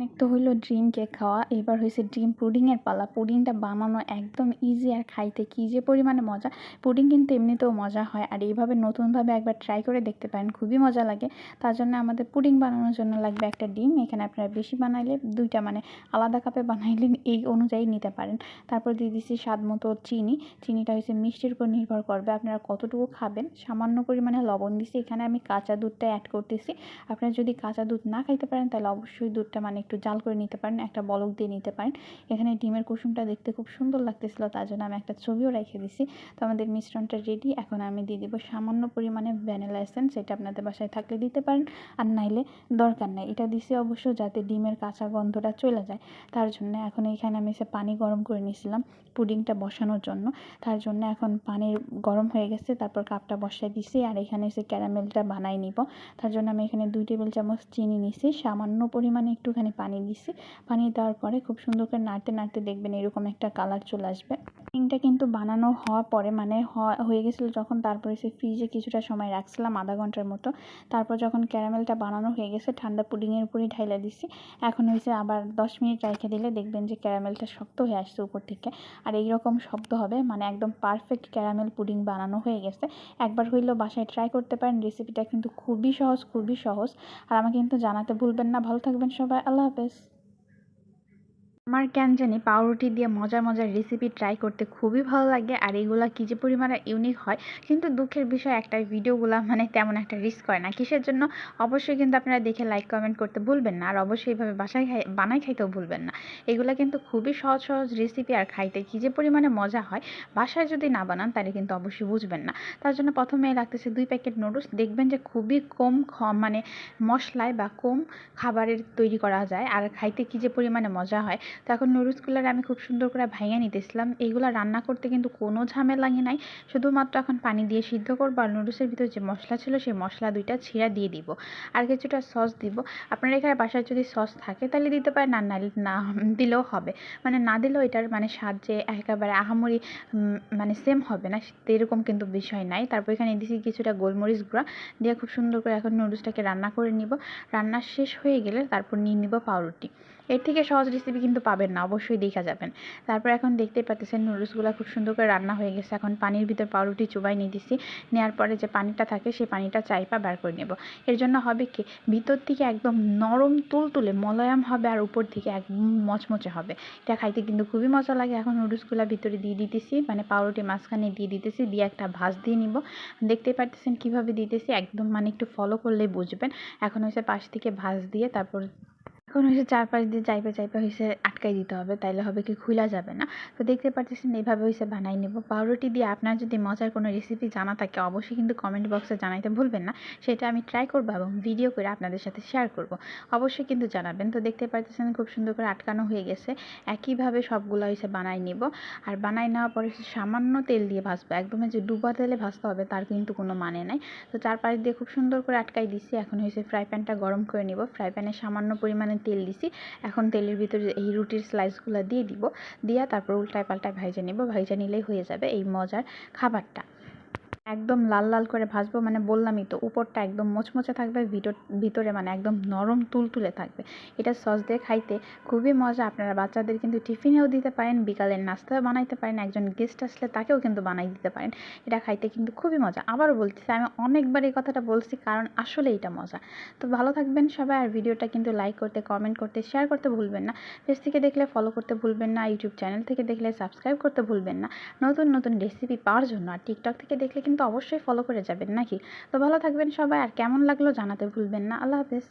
অনেক তো হইল ড্রিম কেক খাওয়া। এবার হয়েছে ড্রিম পুডিংয়ের পালা। পুডিংটা বানানো একদম ইজি আর খাইতে কী যে পরিমাণে মজা। পুডিং কিন্তু এমনিতেও মজা হয় আর এইভাবে নতুনভাবে একবার ট্রাই করে দেখতে পারেন, খুবই মজা লাগে। তার জন্য আমাদের পুডিং বানানোর জন্য লাগবে একটা ডিম। এখানে আপনারা বেশি বানাইলে দুইটা মানে আলাদা কাপে বানাইলে এই অনুযায়ী নিতে পারেন। তারপর দিয়ে দিচ্ছি স্বাদ মতো চিনি। চিনিটা হচ্ছে মিষ্টির উপর নির্ভর করবে আপনারা কতটুকু খাবেন। সামান্য পরিমাণে লবণ দিছি। এখানে আমি কাঁচা দুধটা অ্যাড করতেছি। আপনারা যদি কাঁচা দুধ না খাইতে পারেন তাহলে অবশ্যই দুধটা মানে একটু জাল করে নিতে পারেন, একটা বলক দিয়ে নিতে পারেন। এখানে ডিমের কুসুমটা দেখতে খুব সুন্দর লাগতেছিল, তার জন্য আমি একটা ছবিও রেখে দিছি। তো আমাদের মিশ্রণটা রেডি এখন আমি দিয়ে দিব সামান্য পরিমাণে ভ্যানিলা এসেন্স সেটা আপনাদের বাসায় থাকলে দিতে পারেন, আর নাইলে দরকার নেই। এটা দিছি অবশ্য যাতে ডিমের কাঁচা গন্ধটা চলে যায়। তার জন্য এখন এখানে আমি এসে পানি গরম করে নিয়েছিলাম পুডিংটা বসানোর জন্য। তার জন্য এখন পানি গরম হয়ে গেছে, তারপর কাপটা বসায় দিছি, আর এখানে এসে ক্যারামেলটা বানাই নিব। তার জন্য আমি এখানে দুই টেবিল চামচ চিনি নিছি, সামান্য পরিমাণে একটুখানি পানি দিছি। পানি দেওয়ার পরে খুব সুন্দর করে নাড়তে নাড়তে দেখবেন এরকম একটা কালার চলে আসবে। পুডিংটা কিন্তু বানানো হওয়ার পরে মানে হয়ে গেছিল যখন তারপরে সে ফ্রিজে কিছুটা সময় রাখছিলাম, আধা ঘণ্টার মতো। তারপর যখন ক্যারামেলটা বানানো হয়ে গেছে, ঠান্ডা পুডিংয়ের উপরেই ঢাইলা দিছি। এখন হয়েছে আবার দশ মিনিট রেখে দিলে দেখবেন যে ক্যারামেলটা শক্ত হয়ে আসছে উপর থেকে। আর এইরকম শব্দ হবে মানে একদম পারফেক্ট ক্যারামেল পুডিং বানানো হয়ে গেছে। একবার হইলেও বাসায় ট্রাই করতে পারেন রেসিপিটা কিন্তু খুবই সহজ খুবই সহজ। আর আমাকে কিন্তু জানাতে ভুলবেন না। ভালো থাকবেন সবাই, আল্লাহ হাফেজ আমার কেন জানি পাউরুটি দিয়ে মজার মজার রেসিপি ট্রাই করতে খুবই ভালো লাগে, আর এগুলো কী যে পরিমাণে ইউনিক হয়, কিন্তু দুঃখের বিষয় একটা ভিডিওগুলো মানে তেমন একটা রিস্ক করে না। কিসের জন্য? অবশ্যই কিন্তু আপনারা দেখে লাইক কমেন্ট করতে ভুলবেন না, আর অবশ্যই এইভাবে বাসায় খাই বানাই খাইতেও ভুলবেন না। এগুলো কিন্তু খুবই সহজ সহজ রেসিপি আর খাইতে কী যে পরিমাণে মজা হয়, বাসায় যদি না বানান, তাহলে কিন্তু অবশ্যই বুঝবেন না। তার জন্য প্রথমে লাগতেছে দুই প্যাকেট নুডলস দেখবেন যে খুবই কম মানে মশলায় বা কম খাবারের তৈরি করা যায়, আর খাইতে কী যে পরিমাণে মজা হয় তো এখন নুডলসগুলোর আমি খুব সুন্দর করে ভাঙে নিতেছিলাম। এইগুলো রান্না করতে কিন্তু কোনো ঝামেলাই নাই। শুধুমাত্র এখন পানি দিয়ে সিদ্ধ করব আর নুডলসের ভিতরে যে মশলা ছিল সেই মশলা দুইটা ছিঁড়া দিয়ে দিব। আর কিছুটা সস দিব। আপনার এখানে বাসায় যদি সস থাকে তাহলে দিতে পারেন, আর না না, দিলেও হবে। মানে না দিলেও এটার মানে স্বাদ যে একেবারে আহামরি মানে সেম হবে না এরকম কিন্তু বিষয় নাই। তারপর এখানে দিয়েছি কিছুটা গোলমরিচ গুঁড়া। দিয়ে খুব সুন্দর করে এখন নুডলসটাকে রান্না করে নিব। রান্না শেষ হয়ে গেলে তারপর নিয়ে নিব পাউরুটি। এর থেকে সহজ রেসিপি কিন্তু পাবেন না, অবশ্যই দেখা যাবেন। তারপর এখন দেখতেই পাচ্ছেন নুডলসগুলো খুব সুন্দর করে রান্না হয়ে গেছে। এখন পানির ভিতর পাউরুটি চুবাই নিয়ে দিছি। নেওয়ার পরে যে পানিটা থাকে সেই পানিটা চাইপা বার করে নেব। এর জন্য হবে কি, ভিতর থেকে একদম নরম তুলতুলে মলয়াম হবে আর উপর থেকে একদম মচমচে হবে। এটা খাইতে কিন্তু খুবই মজা লাগে। এখন নুডলসগুলো ভিতরে দিয়ে দিতেছি মানে পাউরুটি মাঝখানে দিয়ে দিতেছি, দিয়ে একটা ভাজ দিয়ে নিব। দেখতেই পারতেছেন কীভাবে দিতেছি, একদম মানে একটু ফলো করলেই বুঝবেন। এখন হচ্ছে পাশ থেকে ভাজ দিয়ে তারপর এখন হচ্ছে চারপাশ দিয়ে চাইপে চাইপে হয়েছে আটকাই দিতে হবে, তাইলে হবে কি খুলা যাবে না। তো দেখতে পাচ্ছেন এইভাবে হয়েছে বানাই নেব। পাউরুটি দিয়ে আপনার যদি মজার কোনো রেসিপি জানা থাকে, অবশ্যই কিন্তু কমেন্ট বক্সে জানাইতে ভুলবেন না। সেটা আমি ট্রাই করব এবং ভিডিও করে আপনাদের সাথে শেয়ার করব। অবশ্যই কিন্তু জানাবেন। তো দেখতে পাচ্ছেন খুব সুন্দর করে আটকানো হয়ে গেছে। একইভাবে সবগুলো হয়েছে বানাই নেব। আর বানাই নেওয়ার পরে সামান্য তেল দিয়ে ভাজবো। একদমই যে ডুবা তেলে ভাজতে হবে, তার কিন্তু কোনো মানে নাই। তো চারপাশ দিয়ে খুব সুন্দর করে আটকাই দিচ্ছি এখন হয়েছে ফ্রাই প্যানটা গরম করে নিব। ফ্রাই প্যানে সামান্য পরিমাণে তেল দিছি। এখন তেলের ভিতরে এই রুটির স্লাইসগুলো দিয়ে দিব। দিয়া তারপর উল্টায় পাল্টায় ভাইজা নিব। ভাইজা নিলেই হয়ে যাবে এই মজার খাবারটা। একদম লাল লাল করে ভাজবো মানে বললামই তো, উপরটা একদম মোচমোচে থাকবে, ভিতর, ভিতরে মানে একদম নরম তুলতুলে থাকবে। এটা সস দিয়ে খাইতে খুবই মজা, আপনারা বাচ্চাদের কিন্তু টিফিনেও দিতে পারেন, বিকালের নাস্তাও বানাইতে পারেন, একজন গেস্ট আসলে তাকেও কিন্তু বানাই দিতে পারেন, এটা খাইতে কিন্তু খুবই মজা। আবারও বলতেছি আমি অনেকবার এই কথাটা বলছি, কারণ আসলে এটা মজা। তো ভালো থাকবেন সবাই, আর ভিডিওটা কিন্তু লাইক করতে কমেন্ট করতে শেয়ার করতে ভুলবেন না। পেজ থেকে দেখলে ফলো করতে ভুলবেন না ইউটিউব চ্যানেল থেকে দেখলে সাবস্ক্রাইব করতে ভুলবেন না। নতুন নতুন রেসিপি পাওয়ার জন্য, আর টিকটক থেকে দেখলে কিন্তু অবশ্যই ফলো করে যাবেন, নাকি? তো ভালো থাকবেন সবাই, আর কেমন লাগল জানাতে ভুলবেন না। আল্লাহ হাফেজ।